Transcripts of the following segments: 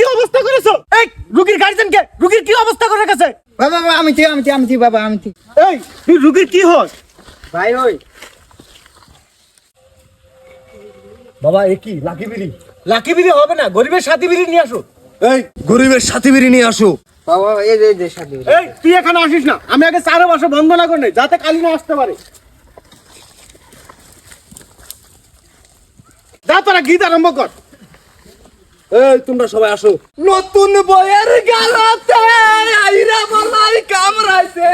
কি অবস্থা করেছ? এই রুগীর গার্জেন কে রুগীর কি অবস্থা করে রেখেছে? বাবা বাবা আমি ঠিক আমি ঠিক আমি ঠিক বাবা আমি ঠিক। এই তুই রুগীর কি হস? ভাই ওই। বাবা এ কি লাকি বিড়ি? লাকি বিড়ি হবে না গরিবের সাথী বিড়ি নিয়ে আসো। এই গরিবের সাথে বিড়ি নিয়ে আসো। বাবা এই যে যে সাথে এই তুই এখানে আসিস না। আমি আগে চারো বছর বন্ধ না করে যাতে কালি না আসতে পারে। যা তোরা গীত আরম্ভ কর। এই তোমরা সবাই আসো। নতুন বইয়ের গালাতে আইরা বলাই কামড়াইছে।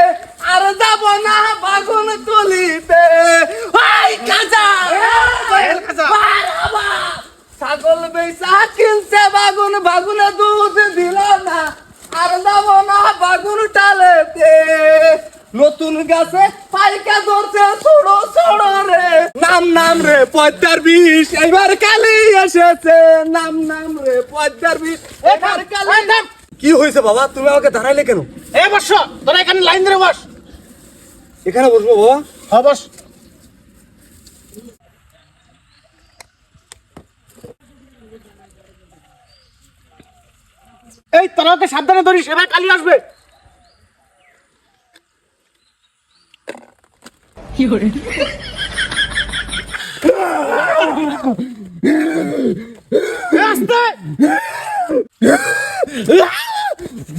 নাম নাম রে পদ্মার বিষ। এবার কালি এসেছে। নাম নাম রে পদ্মার বিষ। এবার কালি। কি হয়েছে বাবা? তুমি আমাকে দাঁড়াইলে কেন? এ বর্ষ তোরা এখানে লাইন ধরে বস। এখানে বসবো বাবা? হ্যাঁ বস। এই তোরা ওকে সাবধানে ধরিস এবার কালি আসবে। এ, আস্তে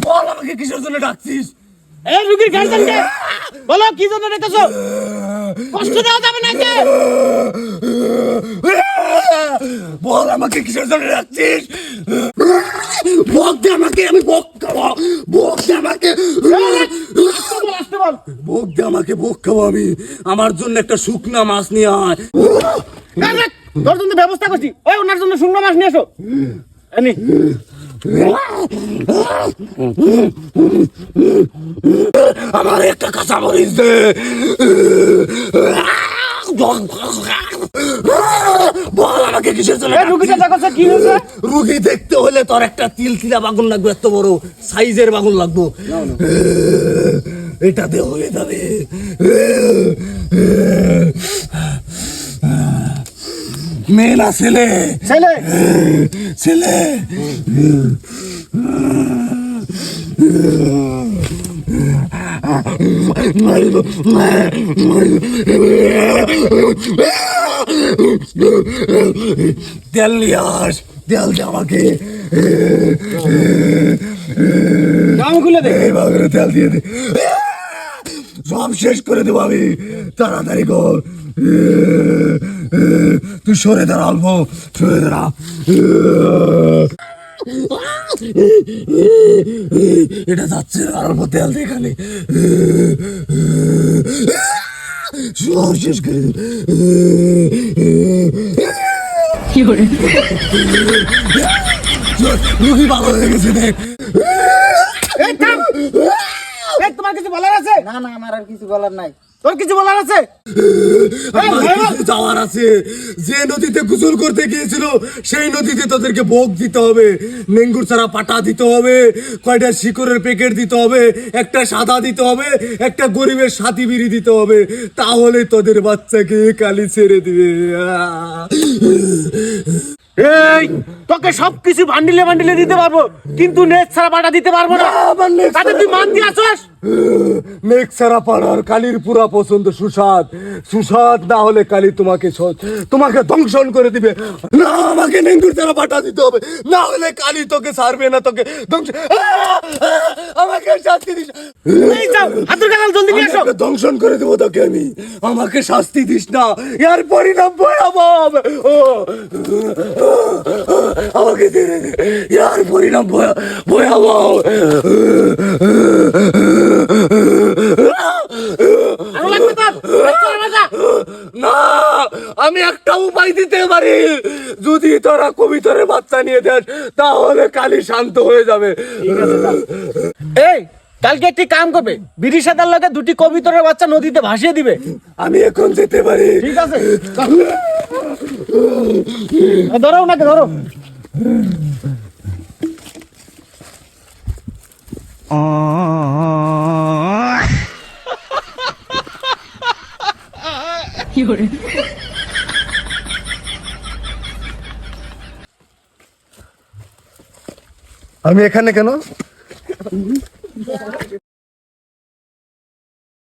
বল আমাকে কিসের জন্য ডাকছিস? এই রুগীর গার্জেনকে! বলো কি জন্য রেখেছো কষ্ট দেওয়া যাবে না একে। বল আমাকে কিসের জন্য ডাকছিস? বক দে আমাকে আমি বক বক দে আমাকে। আসতে বল, বক দে আমাকে বক খাব আমি। আমার জন্য একটা শুকনা মাছ নিয়ে আয়। তোর জন্য ব্যবস্থা করছি। ওই ওনার জন্য শুকনো মাছ নিয়ে এসো। এনি আমার একটা কাঁচা মরিচ দে। বল আমাকে কিসের জন্য রুগীটা দেখো কি হয়েছে। রুগী দেখতে হলে তোর একটা তিল তিলা বাগুন লাগবে এত বড় সাইজের বাগুন লাগবে। এটা দে হয়ে যাবে। মেয়ে না ছেলে। ছেলে। ছেলে। তেল নিয়ে আস তেল দে আমাকে। তেল দিয়ে দে। সব শেষ করে দেবো আমি তাড়াতাড়ি কর তুই সরে দাঁড়া অল্প সরে দাঁড়া এটা যাচ্ছে আর অল্প তেল দিয়ে খালি সব শেষ করে দেবো রুগী ভালো হয়ে গেছে দেখ এই থাম এই তোমার কিছু বলার আছে? না না আমার আর কিছু বলার নাই। তোর কিছু বলার আছে? যাওয়ার আছে। যে নদীতে গোসল করতে গিয়েছিল সেই নদীতে তাদেরকে ভোগ দিতে হবে। নেঙ্গুর ছাড়া পাটা দিতে হবে কয়টা শিকড়ের প্যাকেট দিতে হবে একটা সাদা দিতে হবে একটা গরিবের সাথী বিড়ি দিতে হবে। তাহলে তোদের বাচ্চাকে কালি ছেড়ে দিবে। এই তোকে সবকিছু বান্ডিলে বান্ডিলে দিতে পারব কিন্তু নেট ছাড়া পাটা দিতে পারব না। তাতে তুই মান দিয়ে আসস মেঘ সারা পাড়ার কালির পুরা পছন্দ সুস্বাদ। সুস্বাদ না হলে কালি তোমাকে তোমাকে দংশন করে দিবে। না আমাকে নেঙ্গুর ছাড়া পাঠা দিতে হবে। না হলে কালি তোকে ছাড়বে না তোকে! আহ! আমাকে শাস্তি দিস। দংশন করে দেবো তোকে আমি। আমাকে শাস্তি দিস না। ইয়ার পরিণাম ভয়াবহ। আমাকে দে ইয়ার পরিণাম ভয়া- ভয়াবহ আরও লাগবে তোর এই তোর বাজা। না আমি একটা উপায় দিতে পারি যদি তোরা কবিতরের বাচ্চা নিয়ে দেন তাহলে কালি শান্ত হয়ে যাবে। এই কালকে একটি কাম করবে। বিড়ি সাদার লগে দুটি কবিতরের বাচ্চা নদীতে ভাসিয়ে দিবে। আমি এখন যেতে পারি। ঠিক আছে ধরো ওনাকে ধরো। আমি এখানে কেন?